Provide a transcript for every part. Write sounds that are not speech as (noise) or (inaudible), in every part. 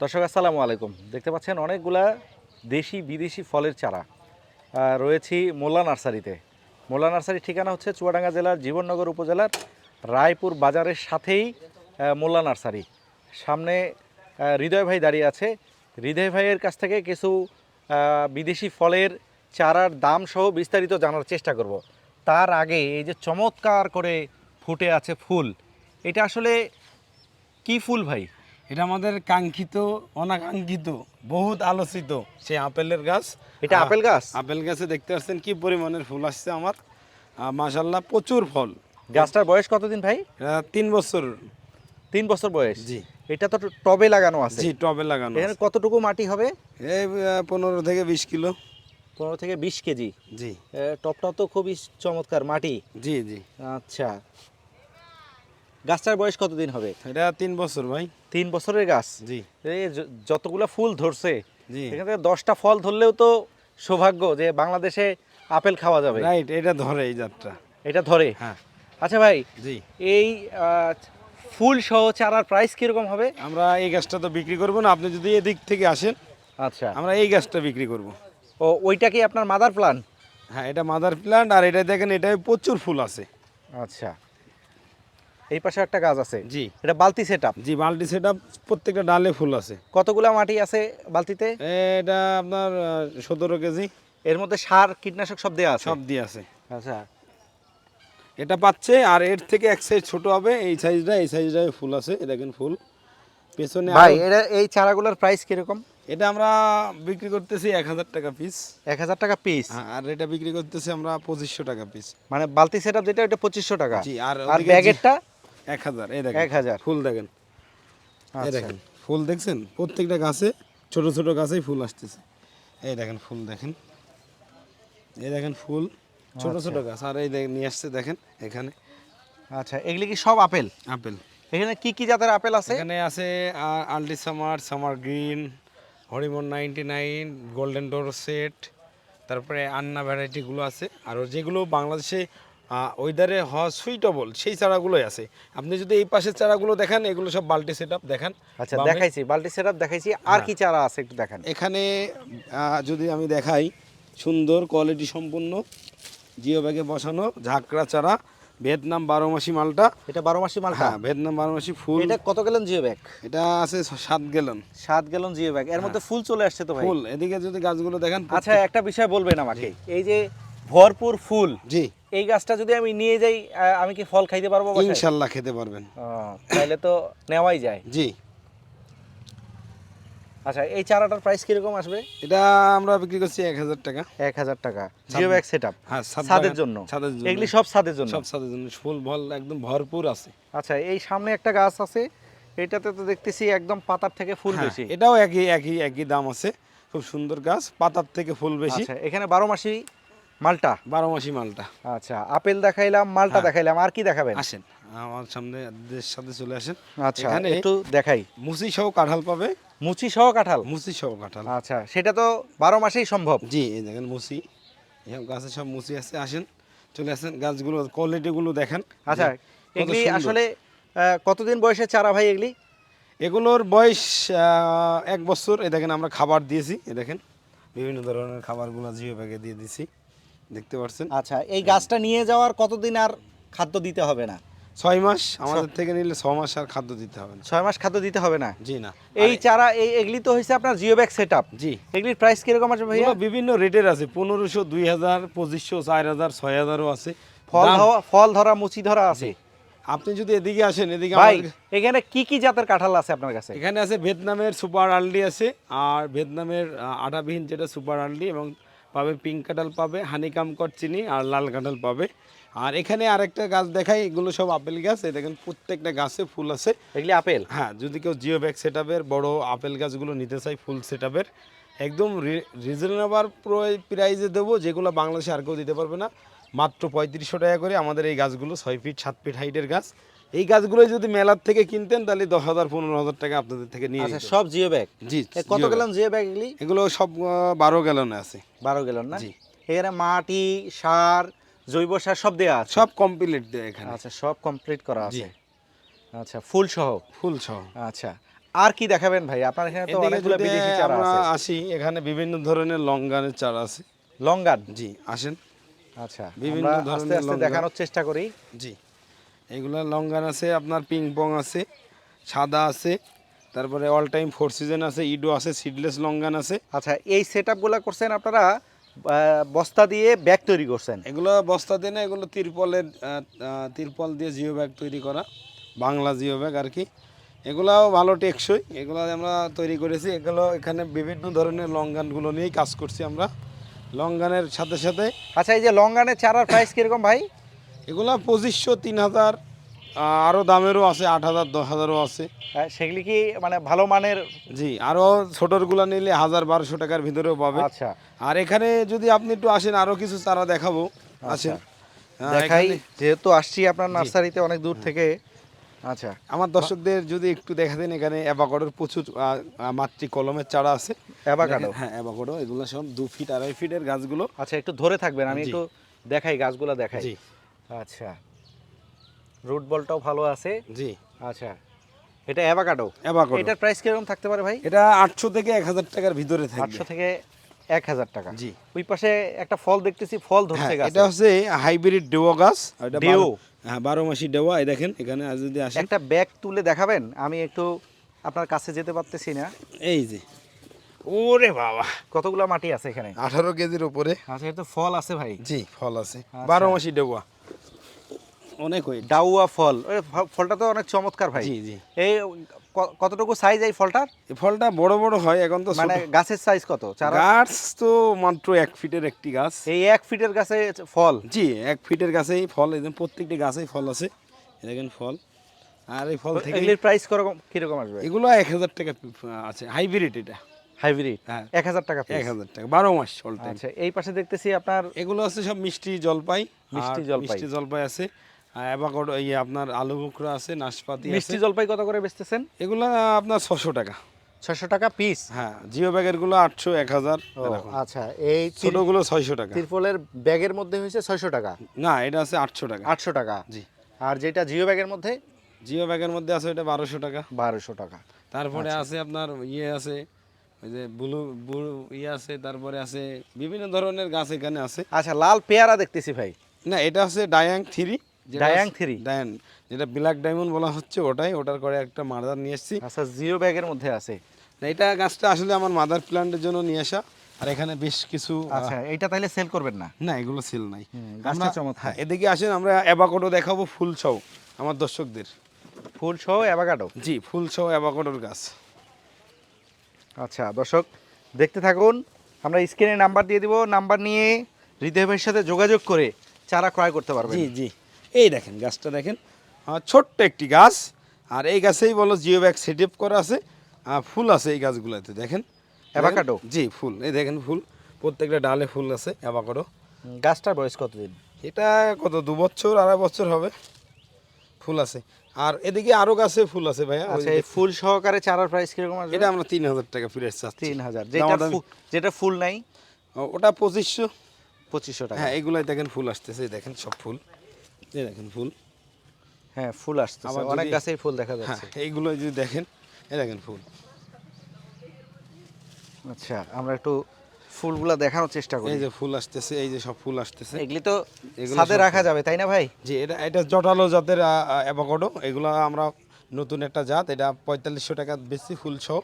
দর্শক, আসসালামু আলাইকুম। দেখতে পাচ্ছেন, অনেকগুলা দেশি, বিদেশি ফলের চারা রয়েছি মোল্লা নার্সারিতে। মোল্লা নার্সারির ঠিকানা হচ্ছে চুয়াডাঙ্গা জেলার জীবননগর উপজেলার রায়পুর বাজারের সাথেই মোল্লা নার্সারি। সামনে হৃদয় ভাই দাঁড়িয়ে আছে। হৃদয় ভাইয়ের কাছ থেকে কিছু বিদেশি ফলের চারার দাম সহ বিস্তারিত জানার চেষ্টা করব। তার আগে এই যে চমৎকার করে ফুটে আছে ফুল, এটা আসলে কি ফুল ভাই? এটা আমাদের কাঙ্ক্ষিত অনাকাঙ্ক্ষিত বহুত আলোচিত। সেই আপেলের গাছ। এটা আপেল গাছ? আপেল গাছে দেখতে পাচ্ছেন কি পরিমাণের ফুল আসছে আমার। মাশাল্লাহ প্রচুর ফল। গাছটার বয়স কতদিন ভাই? তিন বছর। তিন বছর বয়স। জি। এটা তো টবে লাগানো আছে। জি টবে লাগানো এখানে কতটুকু মাটি হবে? এই পনেরো থেকে বিশ কিলো। পনেরো থেকে বিশ কেজি। জি। টবটাও তো খুবই চমৎকার মাটি। জি জি। আচ্ছা। গাছটার বয়স কতদিন হবে? এটা তিন বছর ভাই। তিন বছরের গাছ? জি। এই যতগুলা ফুল ধরছে জি। এখান থেকে দশটা ফল ধরলেও তো সৌভাগ্য যে বাংলাদেশে আপেল খাওয়া যাবে। রাইট এটা ধরে এই যাত্রা এটা ধরে? হ্যাঁ। আচ্ছা ভাই জি। এই ফুল সহ চারার প্রাইস কীরকম হবে? আমরা এই গাছটা তো বিক্রি করব না আপনি যদি এদিক থেকে আসেন আচ্ছা। আমরা এই গাছটা বিক্রি করব। ও ওইটা কি আপনার মাদার প্ল্যান হ্যাঁ এটা মাদার প্ল্যান্ট আর এটা দেখেন এটায় প্রচুর ফুল আছে। আচ্ছা। এই পাশে একটা গাছ আছে। জি। এটা বালতি জি বালতি প্রত্যেকটা ডালে ফুল আছে। কতগুলা মাটি আছে বালতিতে? এটা আপনার সতেরো কেজি। এর মধ্যে সার কীটনাশক সব দেওয়া আছে? সব দিয়ে আছে। আচ্ছা। এটা পাচ্ছে আর এর থেকে এক সাইজ ছোট হবে। এই সাইজটা এই সাইজটায় ফুল আছে দেখেন ফুল। পেছনে ভাই এটা এই চারাগুলোর প্রাইস কীরকম? এটা আমরা বিক্রি করতেছি এক হাজার টাকা পিস এক হাজার টাকা পিস আর এটা বিক্রি করতেছি আমরা পঁচিশশো টাকা পিস মানে বালতি সেট যেটা ওটা পঁচিশশো টাকা। জি, আর ব্যাগেরটা? এক হাজার এই দেখেন এক হাজার। ফুল দেখেন। এই আচ্ছা। দেখেন ফুল দেখছেন? প্রত্যেকটা গাছে ছোট ছোট গাছেই ফুল আসতেছে। এই দেখেন ফুল দেখেন। এই দেখেন ফুল ছোট ছোট গাছ। আর এই দেখেন নিয়ে আসছে দেখেন এখানে। আচ্ছা এগুলি কি সব আপেল? আপেল। এখানে কি কি জাতের আপেল আছে? এখানে আছে আলটি summer summer green Harimon ninety nine golden Dorsett তারপরে আন্না ভ্যারাইটিগুলো আছে। আর যেগুলো বাংলাদেশে ওয়েদারে হওয়া সুইটেবল সেই চারাগুলোই আছে। আপনি যদি এই পাশের চারাগুলো দেখেন এগুলো সব বাল্টি সেট দেখেন। আচ্ছা দেখাইছি বাল্টি সেট দেখাইছি। আর হ্যাঁ। কি চারা আছে একটু দেখান। এখানে যদি আমি দেখাই সুন্দর কোয়ালিটি সম্পূর্ণ জিও ব্যাগে বসানো ঝাঁকড়া চারা ভিয়েতনাম বারো মাসি মালটা। এটা বারো মাসি মালটা? হ্যাঁ ভিয়েতনাম বারো মাসি ফুল। এটা কত গেলেন জিও ব্যাগ এটা আছে সাত গেলন সাত গেলন জিও ব্যাগ এর মধ্যে ফুল চলে আসছে তো ভাই? ফুল। এদিকে যদি গাছগুলো দেখেন আচ্ছা একটা বিষয় বলবেন আমাকে। এই যে ভরপুর ফুল জি। এই গাছটা যদি আমি নিয়ে যাই আমি কি ফল খাইতে পারব ইনশাল্লাহ খেতে পারবেন। তাহলে তো নেওয়াই যায়। জি। আচ্ছা এই চারাটার প্রাইস কীরকম আসবে? এটা আমরা বিক্রি করছি এক হাজার টাকা। এক হাজার টাকা। জিও ব্যাগ সেট আপ হ্যাঁ ছাদের জন্য। এগুলি সব ছাদের জন্য? সব ছাদের জন্য। ফুল ভল একদম ভরপুর আছে। আচ্ছা এই সামনে একটা গাছ আছে। এটাতে তো দেখতেছি একদম পাতার থেকে ফুল হ্যাঁ, বেশি। এটাও একই একই একই দাম আছে। খুব সুন্দর গাছ পাতার থেকে ফুল বেশি। আচ্ছা এখানে বারো মাসি মালটা? বারো মাসি মালটা। আচ্ছা আপেল দেখাইলাম মালটা হ্যাঁ। দেখাইলাম আর কি দেখাবেন? আসেন আমার সামনে সাথে চলে আসেন। আচ্ছা এখানে একটু দেখাই। মুচি সহ কাঁঠাল পাবে। মুচি সহ কাঁঠাল? মুচি সহ কাঁঠাল। আচ্ছা সেটা তো বারো মাসেই সম্ভব। জি এই দেখেন মুসি। এইসব গাছে সব মুচি আছে আসেন চলে আসেন। গাছগুলো কোয়ালিটিগুলো দেখেন। আচ্ছা এগুলি আসলে কতদিন বয়সের চারা ভাই এগুলি? এগুলোর বয়স এক বছর। এই দেখেন আমরা খাবার দিয়েছি এ দেখেন। বিভিন্ন ধরনের খাবারগুলো জিও ব্যাগে দিয়ে দিছি। দেখতে পাচ্ছেন আচ্ছা এই গাছটা নিয়ে যাওয়ার কতদিন আর খাদ্য দিতে হবে না? ছয় মাস আমাদের থেকে নিলে ছ মাস আর খাদ্য দিতে হবে না। ছয় মাস খাদ্য দিতে হবে না? জি না। এই চারা এই এগুলি তো হয়েছে আপনার জিও ব্যাগ সেট আপ জি। এগুলির প্রাইস কীরকম আছে ভাইয়া? বিভিন্ন রেটের আছে পনেরোশো দুই হাজার পঁচিশশো চার হাজার ছয় হাজারও আছে ফল ফল ধরা মুচি ধরা আছে? আপনি যদি এদিকে আসেন এদিকে ভাই এখানে কি কি জাতের কাঁঠাল আছে আপনার কাছে? এখানে আছে ভিয়েতনামের সুপার আলডি আছে আর ভিয়েতনামের আটাবিহীন যেটা সুপার আলডি এবং পাবে পিঙ্ক কাঁঠাল পাবে হানিকাম চিনি আর লাল কাঁঠাল পাবে। আর এখানে আরেকটা গাছ দেখাই এগুলো সব আপেল গাছ। এই দেখেন প্রত্যেকটা গাছে ফুল আছে। এগুলি আপেল? হ্যাঁ যদি কেউ জিও ব্যাগ সেট বড় আপেল গাছগুলো নিতে চাই ফুল সেট একদম রিজনেবল প্রাইজে দেবো যেগুলো বাংলাদেশে আর কেউ দিতে পারবে না। মাত্র পঁয়ত্রিশশো টাকা করে আমাদের এই গাছগুলো ছয় ফিট সাত ফিট হাইটের গাছ। এই গাছগুলো যদি মেলার থেকে কিনতেন তাহলে দশ হাজার পনেরো হাজার টাকা আপনাদের থেকে নিয়ে আচ্ছা সব জিও ব্যাগ? জি কত গেলাম জিও ব্যাগ এগুলি? এগুলো সব বারো গ্যালনে আছে। বারো গেলাম না? জি। এখানে মাটি সার জৈব সার সব দেওয়া আছে? সব কমপ্লিট দেয় এখানে। আচ্ছা সব কমপ্লিট করা আছে। আচ্ছা ফুল সহ? ফুল সহ। আচ্ছা আর কি দেখাবেন ভাই? আপনার এখানে তো অনেকগুলো বিদেশি চারা আমরা আছে। আসি এখানে বিভিন্ন ধরনের লং গানের চারা আছে। লঙ্গান জি আসেন। আচ্ছা বিভিন্ন বিভিন্ন আস্তে ধরনের আস্তে দেখানোর চেষ্টা করি। জি। এগুলা লঙ্গান আছে আপনার পিং পং আছে সাদা আছে তারপরে অল টাইম ফোর সিজন আছে ইডো আছে সিডলেস লঙ্গান আছে। আচ্ছা এই সেট আপগুলো করছেন আপনারা বস্তা দিয়ে ব্যাগ তৈরি করছেন? এগুলো বস্তা দিয়ে না এগুলো তিরপলের তিরপল দিয়ে জিও ব্যাগ তৈরি করা বাংলা জিও ব্যাগ আর কি। এগুলাও ভালো টেকসই এগুলো আমরা তৈরি করেছি। এগুলো এখানে বিভিন্ন ধরনের লঙ্গানগুলো নিয়েই কাজ করছি আমরা। লঙ্গানের সাথে সাথে আচ্ছা এই যে লঙ্গানের চারার প্রাইস কীরকম ভাই? এগুলা পঁচিশশো তিন হাজার আরও দামেরও আছে আট হাজার দশ হাজারও আছে। আহ, সেগুলি কি মানে ভালো মানের? জি আরও ছোটোরগুলো নিলে হাজার বারোশো টাকার ভিতরেও পাবে। আচ্ছা। আর এখানে যদি আপনি একটু আসেন আরও কিছু চারা দেখাবো। আসেন। হ্যাঁ, দেখাই যেহেতু আসছি আপনার নার্সারিতে অনেক দূর থেকে। আচ্ছা। আমার দর্শকদের যদি একটু দেখা দেন এখানে অ্যাভাকাডোর প্রচুর মাতৃ কলমের চারা আছে। অ্যাভাকাডো? হ্যাঁ অ্যাভাকাডো এগুলো সব দু ফিট আড়াই ফিটের গাছগুলো। আচ্ছা একটু ধরে থাকবেন আমি একটু দেখাই গাছগুলো দেখাই। আচ্ছা। রুট বলটাও ভালো আছে? জি। আচ্ছা। এটা অ্যাভাকাডো অ্যাভাকাডো এটার প্রাইস কীরকম থাকতে পারে ভাই? এটা আটশো থেকে এক হাজার টাকার ভিতরে থাকবে। আটশো থেকে এক হাজার টাকা। জি। ওই পাশে একটা ফল দেখতেছি ফল হ্যাঁ, ধরছে গাছ। এটা হচ্ছে হাইব্রিড ডেওয়া গাছ। এটা ডেও? হ্যাঁ বারো মাসি ডেওয়া। এই দেখেন এখানে আজ যদি আসেন একটা ব্যাগ তুলে দেখাবেন? আমি একটু আপনার কাছে যেতে পারতেছি না। এই যে। ওরে বাবা কতগুলো মাটি আছে এখানে? আঠারো কেজির উপরে। আচ্ছা এটা ফল আছে ভাই? জি ফল আছে। আচ্ছা। বারো মাসি ডেওয়া। অনেক ওয়েট ডাউয়া ফল। ফলটা তো অনেক চমৎকার ভাই। জি জি। এই কতটুকু সাইজ এই ফলটার? ফলটা বড় বড় হয় এখন তো মানে গাছের সাইজ কত? গাছ তো মাত্র এক ফিটের একটি গাছ। এই এক ফিটের গাছে ফল? জি এক ফিটের গাছেই ফল প্রত্যেকটি গাছেই ফল আছে। দেখেন ফল। আর এই ফল থেকে এগুলির প্রাইস কীরকম কীরকম আসবে? এগুলো এক হাজার টাকা আছে। হাইব্রিড এটা। হাইব্রিড হ্যাঁ। এক হাজার টাকা। এক হাজার টাকা। বারো মাস ফল টাইম আচ্ছা এই পাশে দেখতেছি আপনার এগুলো আছে সব মিষ্টি জলপাই। মিষ্টি জলপাই। মিষ্টি জলপাই আছে। অ্যাভাকাডো এই আপনার আলু বুকরা আছে নাশপাতি মিষ্টি জলপাই কত করে বেচতেছেন? এগুলো আপনার ছশো টাকা। ছশো টাকা পিস হ্যাঁ জিও ব্যাগেরগুলো আটশো এক হাজার আচ্ছা এই তির- ছোটগুলো ছয়শো টাকা। তিরপলের ব্যাগের মধ্যে হয়েছে ছয়শো টাকা? না এটা আছে আটশো টাকা। আটশো টাকা? জি। আর যেটা জিও ব্যাগের মধ্যে? জিও ব্যাগের মধ্যে আছে এটা বারোশো টাকা। বারোশো টাকা। তারপরে আছে আপনার ইয়ে আছে ওই যে ব্লু ব্লু ইয়ে আছে তারপরে আছে বিভিন্ন ধরনের গাছ এখানে আছে। আচ্ছা লাল পেয়ারা দেখতেছি ভাই। না এটা আছে ডায়াং থ্রি ডায়াং থ্রি? ডায়ান যেটা ব্ল্যাক ডায়মন্ড বলা হচ্ছে ওটাই ওটার করে একটা মাদার নিয়ে এসেছি। আচ্ছা ব্যাগের মধ্যে আছে। এটা গাছটা আসলে আমার মাদার প্ল্যান্টের জন্য নিয়ে আসা। আর এখানে বেশ কিছু আচ্ছা এইটা তাহলে সেল করবেন না? না এগুলো সেল নাই। গাছটা চমৎকার। হ্যাঁ, এদিকে আসেন আমরা অ্যাবাকোডো দেখাবো ফুল সহ আমার দর্শকদের। ফুল সহ অ্যাভাকাডো জি ফুল সহ অ্যাবাকোডোর গাছ। আচ্ছা দর্শক দেখতে থাকুন আমরা স্ক্রিনে নাম্বার দিয়ে দিব। নাম্বার নিয়ে হৃদয় ভাইয়ের সাথে যোগাযোগ করে চারা ক্রয় করতে পারবেন। জি জি। এই দেখেন গাছটা দেখেন। ছোট্ট একটি গাছ। আর এই গাছেই বলো জিও ব্যাগ সেট করা আছে। ফুল আছে এই গাছগুলোতে দেখেন। Avocado? জি ফুল। এই দেখেন ফুল। প্রত্যেকটা ডালে ফুল আছে অ্যাভাকাডো গাছটার বয়স কতদিন? এটা কত দু বছর আড়াই বছর হবে। ফুল আছে। আর এদিকে আরও গাছে ফুল আছে ভাইয়া আচ্ছা এই ফুল সহকারে চারার প্রাইস কীরকম আসবে? এটা আমরা তিন হাজার টাকা ফিরে চাচ্ছি। তিন হাজার। যেটা যেটা ফুল নাই? ওটা পঁচিশশো। পঁচিশশো টাকা। হ্যাঁ এইগুলাই দেখেন ফুল আসতেছে দেখেন সব ফুল। এই দেখেন ফুল। হ্যাঁ ফুল আসছে আবার অনেক গাছেই ফুল দেখা হ্যাঁ যাচ্ছে। এইগুলো যদি দেখেন এই দেখেন ফুল। আচ্ছা আমরা একটু ফুলগুলা দেখানোর চেষ্টা করি। এই যে ফুল আসতেছে এই যে সব ফুল আসতেছে। এগুলি তো ছাদে রাখা যাবে তাই না ভাই? জি এটা এটা জটালো জাতের অ্যাভোকাডো এগুলো আমরা নতুন একটা জাত। এটা পঁয়তাল্লিশশো টাকা বেশি ফুল সহ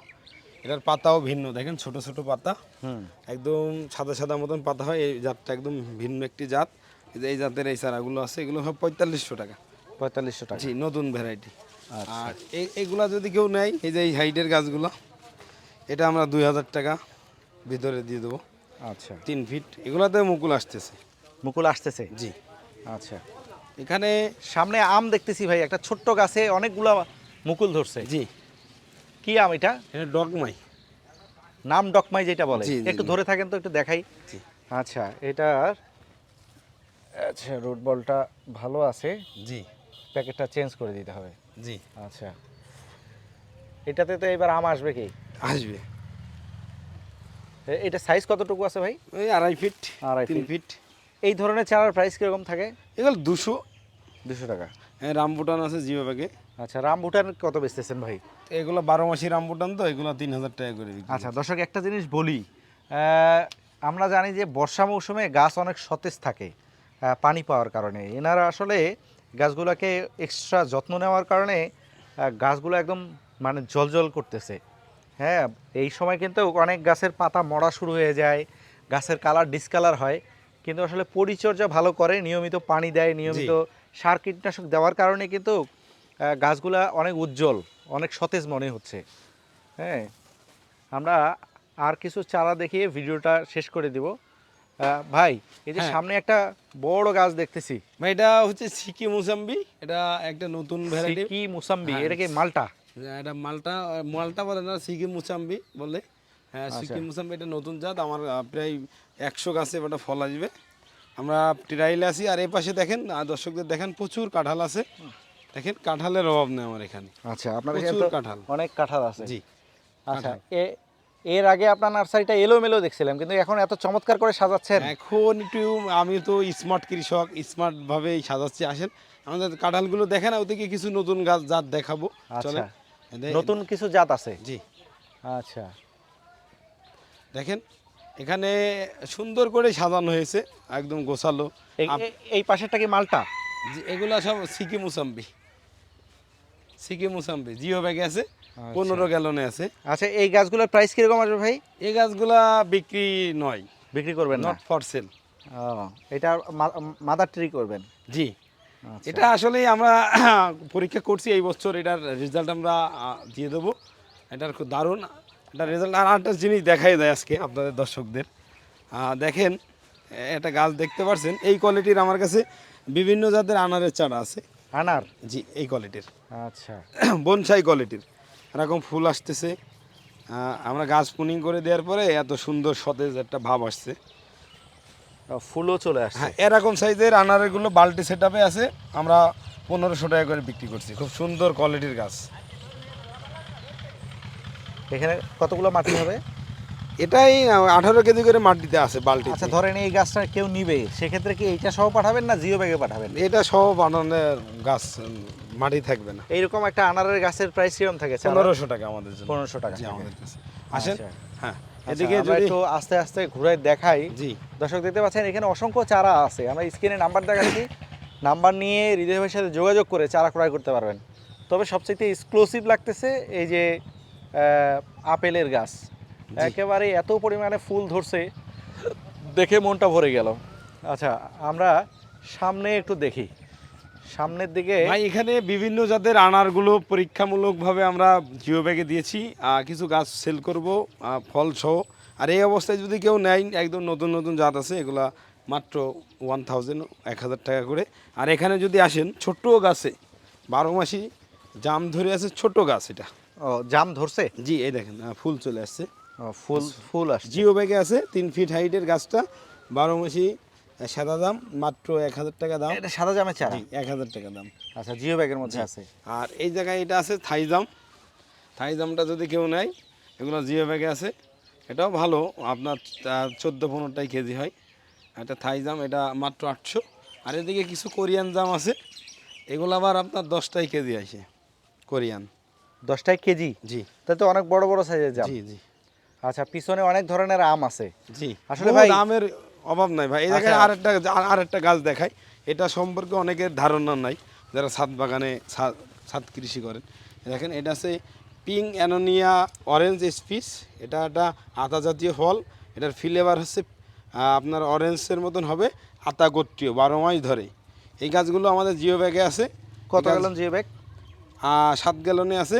এটার পাতাও ভিন্ন। দেখেন ছোট ছোট পাতা। হুম। একদম সাদা সাদা মতন পাতা হয়। এই জাতটা একদম ভিন্ন একটি জাত। এই যে এই জাতের এই চারাগুলো আছে এগুলো হয় পঁয়তাল্লিশশো টাকা। পঁয়তাল্লিশশো টাকা। জি নতুন ভ্যারাইটি আচ্ছা। আর এই- এগুলা যদি কেউ নেয় এই যে এই হাইটের গাছগুলো এটা আমরা দুই হাজার টাকা ভিতরে দিয়ে দেবো। আচ্ছা। তিন ফিট এগুলাতে মুকুল আসতেছে। মুকুল আসতেছে? জি। আচ্ছা। এখানে সামনে আম দেখতেছি ভাই একটা ছোট্ট গাছে অনেকগুলা মুকুল ধরছে। জি। কি আম এটা? এটা ডগমাই নাম ডকমাই যেটা বলে। একটু ধরে থাকেন তো একটু দেখাই। জি। আচ্ছা এটার আচ্ছা রুট বলটা ভালো আছে। জি। প্যাকেটটা চেঞ্জ করে দিতে হবে। জি। আচ্ছা। এটাতে তো এবার আম আসবে কি? আসবে। এটা সাইজ কতটুকু আছে ভাই? ওই আড়াই ফিট আড়াই তিন ফিট। এই ধরনের চারার প্রাইস কীরকম থাকে? এগুলো দুশো। দুশো টাকা। হ্যাঁ রামবুটান আছে জিও ব্যাগে। আচ্ছা রামবুটান কত বেচতেছেন ভাই? এগুলো বারো মাসি রামবুটান তো এগুলো তিন হাজার টাকা করে আচ্ছা দর্শক একটা জিনিস বলি। আমরা জানি যে বর্ষা মৌসুমে গাছ অনেক সতেজ থাকে। পানি পাওয়ার কারণে। এনারা আসলে গাছগুলোকে এক্সট্রা যত্ন নেওয়ার কারণে গাছগুলো একদম মানে জলজল করতেছে। হ্যাঁ এই সময় কিন্তু অনেক গাছের পাতা মরা শুরু হয়ে যায় গাছের কালার ডিসকালার হয়। কিন্তু আসলে পরিচর্যা ভালো করে নিয়মিত পানি দেয় নিয়মিত সার কীটনাশক দেওয়ার কারণে কিন্তু গাছগুলা অনেক উজ্জ্বল অনেক সতেজ মনে হচ্ছে। হ্যাঁ আমরা আর কিছু চারা দেখিয়ে ভিডিওটা শেষ করে দিব। ভাই এই যে হ্যাঁ। সামনে একটা বড় গাছ দেখতেছি। ভাই এটা হচ্ছে সিকি মুসাম্বি। এটা একটা নতুন ভ্যারাইটি সিকি মুসাম্বি হ্যাঁ। এটা কি মালটা? এটা মালটা মালটা বলে না সিকি মুসাম্বি বলে। হ্যাঁ আচ্ছা। সিকি মুসাম্বি এটা নতুন জাত আমার প্রায় একশো গাছে এটা ফল আসবে। আমরা ট্রাইলে আছি আর এই পাশে দেখেন দর্শকদের দেখেন প্রচুর কাঁঠাল আছে। দেখেন কাঁঠালের অভাব নেই আমার এখানে। আচ্ছা আপনার কাঁঠাল। অনেক কাঁঠাল আছে। জি আচ্ছা এর আগে আপনার নার্সারিটা এলোমেলো দেখছিলাম কিন্তু এখন এত চমৎকার করে সাজাচ্ছেন। এখন একটু আমি তো স্মার্ট কৃষক স্মার্ট ভাবে সাজাচ্ছি আসেন। আমাদের কাঁঠালগুলো দেখেন ওদিকে কিছু নতুন গাছ জাত দেখাবো। আচ্ছা। নতুন কিছু জাত আছে? জি। আচ্ছা। দেখেন এখানে সুন্দর করে সাজানো হয়েছে একদম গোছালো। এই- পাশেরটা কি মালটা? এগুলা সব সিকি মুসাম্বি। সিকি মুসাম্বি জিও ব্যাগে আছে। পনেরো গ্যালনে আছে। আচ্ছা এই গাছগুলোর প্রাইস কীরকম আসবে ভাই? এই গাছগুলা বিক্রি নয়। বিক্রি করবেন নট ফর সেল এটা মাদার ট্রি করবেন? জি। আচ্ছা। এটা আসলেই আমরা (coughs) পরীক্ষা করছি এই বছর এটার রেজাল্ট আমরা দিয়ে দেবো। এটার খুব দারুণ। এটা রেজাল্ট আর একটা জিনিস দেখাই দেয় আজকে আপনাদের দর্শকদের। দেখেন একটা গাছ দেখতে পারছেন এই কোয়ালিটির আমার কাছে বিভিন্ন জাতের আনারের চারা আছে। আনার? জি এই কোয়ালিটির আচ্ছা। (coughs) বনসাই কোয়ালিটির এরকম ফুল আসতেছে। আমরা গাছ পুনিং করে দেওয়ার পরে এত সুন্দর সতেজ একটা ভাব আসছে। ফুলও চলে আসছে। হ্যাঁ এরকম সাইজের আনারগুলো বাল্টি সেট আছে। আমরা পনেরোশো টাকা করে বিক্রি করছি। খুব সুন্দর কোয়ালিটির গাছ। এখানে কতগুলো মাটি হবে? এটাই আঠারো কেজি করে মাটিতে আছে বাল্টি আচ্ছা ধরেন এই গাছটা কেউ নিবে সেক্ষেত্রে কি এইটা সহ পাঠাবেন না জিও ব্যাগে পাঠাবেন? এটা সব বানানোর গাছ মাটি থাকবে না। এইরকম একটা আনারের গাছের প্রাইস কীরকম থাকে পনেরোশো টাকা আমাদের জন্য। পনেরোশো টাকা। আমাদের কাছে। আসেন। আচ্ছা। হ্যাঁ আচ্ছা, এদিকে যদি একটু আস্তে আস্তে ঘুরে দেখাই। জি। দর্শক দেখতে পাচ্ছেন এখানে অসংখ্য চারা আছে। আমরা স্ক্রিনে নাম্বার দেখাচ্ছি। নাম্বার নিয়ে হৃদয় ভাইয়ের সাথে যোগাযোগ করে চারা ক্রয় করতে পারবেন। তবে সবচেয়ে এক্সক্লুসিভ লাগতেছে এই যে আপেলের গাছ। একেবারে এত পরিমাণে ফুল ধরছে দেখে মনটা ভরে গেল। আচ্ছা আমরা সামনে একটু দেখি। সামনের দিকে ভাই এখানে বিভিন্ন জাতের আনারগুলো পরীক্ষামূলকভাবে আমরা জিও ব্যাগে দিয়েছি কিছু গাছ সেল করব ফল সহ আর এই অবস্থায় যদি কেউ নেয় একদম নতুন নতুন জাত আছে এগুলা মাত্র ওয়ান থাউজেন্ড এক হাজার টাকা করে। আর এখানে যদি আসেন ছোট্ট গাছে বারো মাসি জাম ধরে আছে ছোট গাছ এটা। ও জাম ধরছে? জি এই দেখেন ফুল চলে আসছে। ফুল ফুল আসছে। জিও ব্যাগে আছে তিন ফিট হাইটের গাছটা বারো মাসি সাদা দাম মাত্র এক হাজার টাকা দাম। এটা সাদা জামের চারা এক হাজার টাকা দাম। আচ্ছা জিও ব্যাগের মধ্যে আছে। আর এই জায়গায় এটা আছে থাইজাম থাইজামটা যদি কেউ নেয় এগুলো জিও ব্যাগে আছে। এটাও ভালো আপনার চোদ্দ পনেরোটাই কেজি হয়। একটা থাইজাম এটা মাত্র আটশো। আর এদিকে কিছু কোরিয়ান জাম আছে। এগুলো আবার আপনার দশটাই কেজি আসে কোরিয়ান। দশটায় কেজি? জি। তাহলে তো অনেক বড় বড় সাইজের জাম। জি জি। আচ্ছা পিছনে অনেক ধরনের আম আছে। জি। আসলে ভাই- দামের অভাব নাই ভাই। এই জায়গায় আচ্ছা। আরেকটা আরেকটা গাছ দেখাই। এটা সম্পর্কে অনেকের ধারণা নাই যারা ছাদ বাগানে ছাদ কৃষি করেন। দেখেন এটা হচ্ছে পিং অ্যানোনিয়া অরেঞ্জ স্পিস। এটা একটা আতা জাতীয় ফল। এটার ফ্লেভার হচ্ছে আপনার অরেঞ্জের মতন হবে আতা গোত্রীয় বারো মাস ধরে। এই গাছগুলো আমাদের জিও ব্যাগে আছে। কত গেলন জিও ব্যাগ সাত গ্যালনে আছে।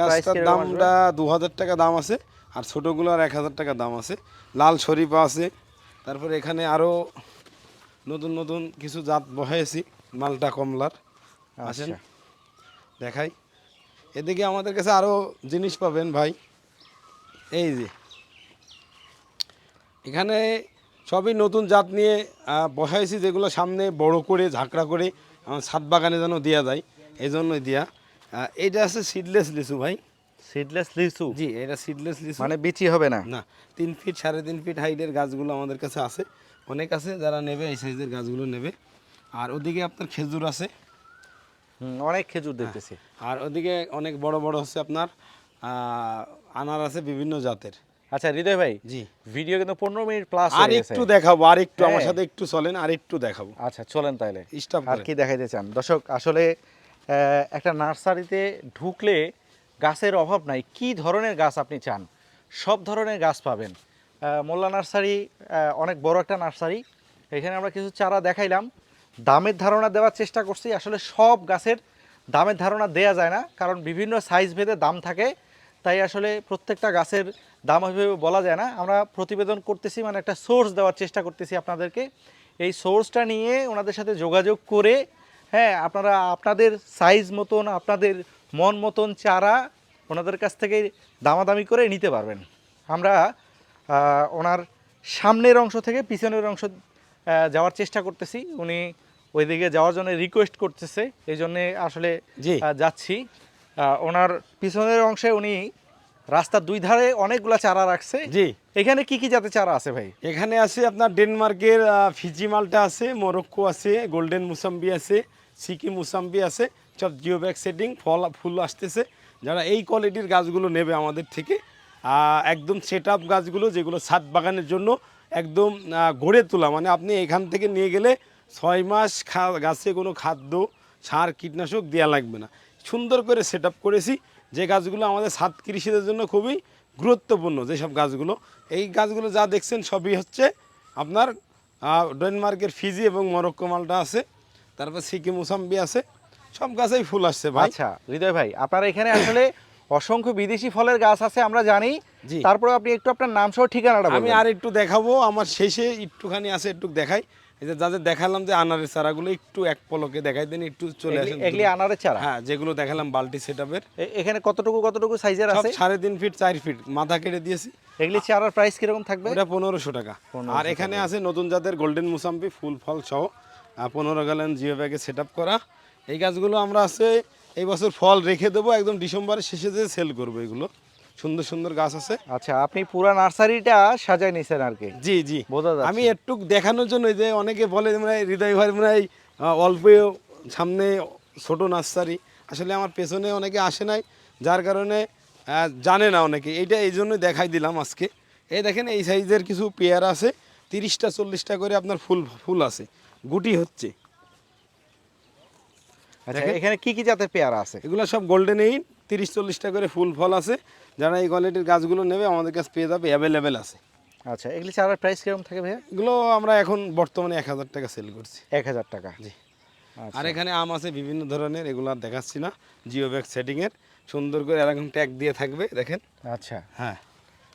গাছটার দামটা দু হাজার টাকা দাম আছে আর ছোটোগুলো আর এক হাজার টাকা দাম আছে। লাল শরীফা আছে তারপরে এখানে আরও নতুন নতুন কিছু জাত বসাইছি মালটা কমলার। আসেন আচ্ছা। দেখাই। এদিকে আমাদের কাছে আরও জিনিস পাবেন ভাই। এই যে। এখানে সবই নতুন জাত নিয়ে বসাইছি যেগুলো সামনে বড় করে ঝাঁকড়া করে আমার ছাদ বাগানে যেন দেওয়া যায় এই জন্যই দেওয়া এইটা আছে সিডলেস লিচু ভাই। সিডলেস লিচু? জি এটা সিডলেস লিচু। মানে বিচি হবে না? না তিন ফিট সাড়ে তিন ফিট হাইটের গাছগুলো আমাদের কাছে আছে। অনেক আছে যারা নেবে এই সাইজের গাছগুলো নেবে। আর ওদিকে আপনার খেজুর আছে। অনেক খেজুর দেখতেছি। আর ওদিকে অনেক বড় বড় হচ্ছে আপনার আনার আছে বিভিন্ন জাতের। আচ্ছা হৃদয় ভাই জি। ভিডিও কিন্তু পনেরো মিনিট প্লাস আর একটু দেখাবো আর একটু আমার হ্যাঁ। সাথে একটু চলেন আর একটু দেখাবো। আচ্ছা চলেন তাইলে স্টপ আর কি দেখাইতে চান? দর্শক আসলে একটা নার্সারিতে ঢুকলে গাছের অভাব নাই। কি ধরনের গাছ আপনি চান? সব ধরনের গাছ পাবেন। মোল্লা নার্সারি অনেক বড় একটা নার্সারি। এখানে আমরা কিছু চারা দেখাইলাম। দামের ধারণা দেওয়ার চেষ্টা করছি। আসলে সব গাছের দামের ধারণা দেয়া যায় না, কারণ বিভিন্ন সাইজ ভেদে দাম থাকে। তাই আসলে প্রত্যেকটা গাছের দাম ওইভাবে বলা যায় না। আমরা প্রতিবেদন করতেছি মানে একটা সোর্স দেওয়ার চেষ্টা করতেছি আপনাদেরকে। এই সোর্সটা নিয়ে ওনাদের সাথে যোগাযোগ করে হ্যাঁ আপনারা আপনাদের সাইজ মতন, আপনাদের মন মতন চারা ওনাদের কাছ থেকে দামাদামি করে নিতে পারবেন। আমরা ওনার সামনের অংশ থেকে পিছনের অংশ যাওয়ার চেষ্টা করতেছি। উনি ওইদিকে যাওয়ার জন্য রিকোয়েস্ট করতেছে। এই জন্যে আসলে যাচ্ছি। ওনার পিছনের অংশে উনি রাস্তার দুই ধারে অনেকগুলা চারা রাখছে। জি। এখানে কি কি জাতের চারা আছে ভাই? এখানে আছে আপনার ডেনমার্কের ফিজি মালটা আছে মরক্কো আছে গোল্ডেন মুসাম্বি আছে সিকি মুসাম্বি আছে। সব জিও ব্যাগ সেটিং ফল ফুল আসতেছে। যারা এই কোয়ালিটির গাছগুলো নেবে আমাদের থেকে একদম সেট আপ গাছগুলো যেগুলো ছাদ বাগানের জন্য একদম গড়ে তোলা। মানে আপনি এখান থেকে নিয়ে গেলে ছয় মাস গাছে কোনো খাদ্য, সার, কীটনাশক দেওয়া লাগবে না। সুন্দর করে সেট করেছি। যে গাছগুলো আমাদের ছাদ কৃষিদের জন্য খুবই গুরুত্বপূর্ণ যেসব গাছগুলো। এই গাছগুলো যা দেখছেন সবই হচ্ছে আপনার ডেনমার্কের ফিজি এবং মরক্কো মালটা আছে। তারপর সিকিম মুসাম্বি আছে। সব গাছেই ফুল আসছে ভাই। আচ্ছা হৃদয় ভাই আপনার এখানে আসলে অসংখ্য বিদেশি ফলের গাছ আছে আমরা জানি। তারপরে আপনি একটু আপনার নাম সহ ঠিকানাটা আমি আর একটু দেখাবো আমার শেষে একটুখানি আছে একটু দেখাই। এই যে যাদের দেখালাম যে আনারের চারাগুলো একটু এক পলকে দেখাই দেন একটু চলে আসেন। এগুলি আনারের চারা? হ্যাঁ যেগুলো দেখালাম বালতি সেটআপের এখানে কতটুকু কতটুকু সাইজের আছে? সাড়ে তিন ফিট চার ফিট মাথা কেটে দিয়েছি। এগুলি চারার প্রাইস কীরকম থাকবে? ওটা পনেরোশো টাকা। আর এখানে আছে নতুন জাতের গোল্ডেন মুসাম্বি ফুল ফল সহ পনেরো গ্যালন জিও ব্যাগে সেট করা। এই গাছগুলো আমরা আছে এই বছর ফল রেখে দেবো একদম ডিসেম্বরের শেষে যে সেল করব এগুলো। সুন্দর সুন্দর গাছ আছে। আচ্ছা আপনি পুরা নার্সারিটা সাজাই নিছেন আর কি? জি জি। বোঝা যাচ্ছে। আমি একটু দেখানোর জন্য যে অনেকে বলে মানে হৃদয় ভাই মানে অল্প সামনে ছোট নার্সারি। আসলে আমার পেছনে অনেকে আসে নাই যার কারণে জানে না অনেকে। এইটা এই জন্যই দেখাই দিলাম আজকে। এই দেখেন এই সাইজের কিছু পেয়ার আছে তিরিশটা চল্লিশটা করে আপনার ফুল ফুল আছে। গুটি হচ্ছে। আচ্ছা এখানে কি কি জাতের পেয়ারা আছে? এগুলো সব গোল্ডেন এইট তিরিশ চল্লিশটা করে ফুল ফল আছে। যারা এই কোয়ালিটির গাছগুলো নেবে আমাদের কাছে পেয়ে যাবে অ্যাভেলেবেল আছে। আচ্ছা এগুলি চারার প্রাইস কীরকম থাকে ভাইয়া? এগুলো আমরা এখন বর্তমানে এক হাজার টাকা সেল করছি। এক হাজার টাকা। জি। আচ্ছা। আর এখানে আম আছে বিভিন্ন ধরনের এগুলো আর দেখাচ্ছি না। জিও ব্যাগ সেটিংয়ের সুন্দর করে এরকম ট্যাগ দিয়ে থাকবে দেখেন। আচ্ছা। হ্যাঁ।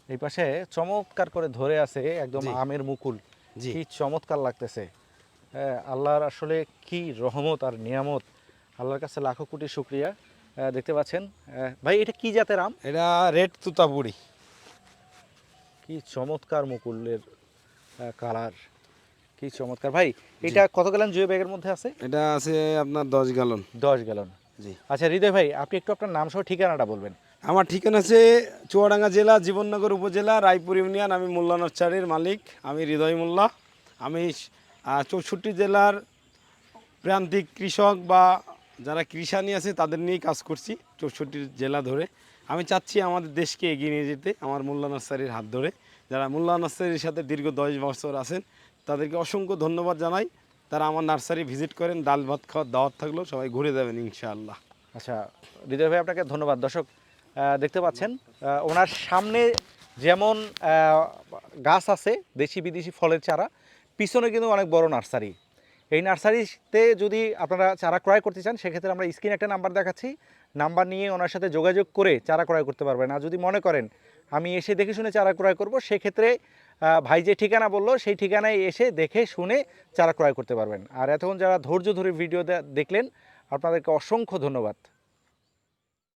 এই পাশে চমৎকার করে ধরে আছে একদম আমের মুকুল। জি। কি চমৎকার লাগতেছে। হ্যাঁ, আল্লাহর আসলে কি রহমত আর নিয়ামত। আল্লাহর কাছে লাখো কোটি শুক্রিয়া দেখতে পাচ্ছেন। ভাই এটা কি জাতের আম? এটা রেড তুতাপুরি কি চমৎকার মুকুলের কালার। কি চমৎকার। ভাই এটা কত গ্যালন জুয়ে ব্যাগের মধ্যে আছে? এটা আছে আপনার দশ গ্যালন। দশ গ্যালন। জি। আচ্ছা হৃদয় ভাই আপনি একটু আপনার নাম সহ ঠিকানাটা বলবেন। আমার ঠিকানা আছে চুয়াডাঙ্গা জেলা জীবননগর উপজেলা রায়পুর ইউনিয়ন আমি মোল্লা নচ্চারির মালিক আমি হৃদয় মোল্লা। আমি চৌষট্টি জেলার প্রান্তিক কৃষক বা যারা কৃষানি আছে, তাদের নিয়েই কাজ করছি চৌষট্টি জেলা ধরে। আমি চাচ্ছি আমাদের দেশকে এগিয়ে নিয়ে যেতে আমার মোল্লা নার্সারির হাত ধরে। যারা মোল্লা নার্সারির সাথে দীর্ঘ দশ বছর আছেন, তাদেরকে অসংখ্য ধন্যবাদ জানাই। তারা আমার নার্সারি ভিজিট করেন, ডাল ভাত খাওয়ার দাওয়াত থাকল, সবাই ঘুরে যাবেন ইনশাআল্লাহ। আচ্ছা হৃদয় ভাই, আপনাকে ধন্যবাদ। দর্শক দেখতে পাচ্ছেন ওনার সামনে যেমন গাছ আছে দেশি বিদেশি ফলের চারা, পিছনে কিন্তু অনেক বড় নার্সারি। এই নার্সারিতে যদি আপনারা চারা ক্রয় করতে চান, সেক্ষেত্রে আমরা স্ক্রিনে একটা নাম্বার দেখাচ্ছি। নাম্বার নিয়ে ওনার সাথে যোগাযোগ করে চারা ক্রয় করতে পারবেন। আর যদি মনে করেন, আমি এসে দেখে শুনে চারা ক্রয় করব, সেক্ষেত্রে ভাই যে ঠিকানা বলল, সেই ঠিকানায় এসে দেখে শুনে চারা ক্রয় করতে পারবেন। আর এতক্ষণ যারা ধৈর্য ধরে ভিডিও দেখলেন, আপনাদেরকে অসংখ্য ধন্যবাদ।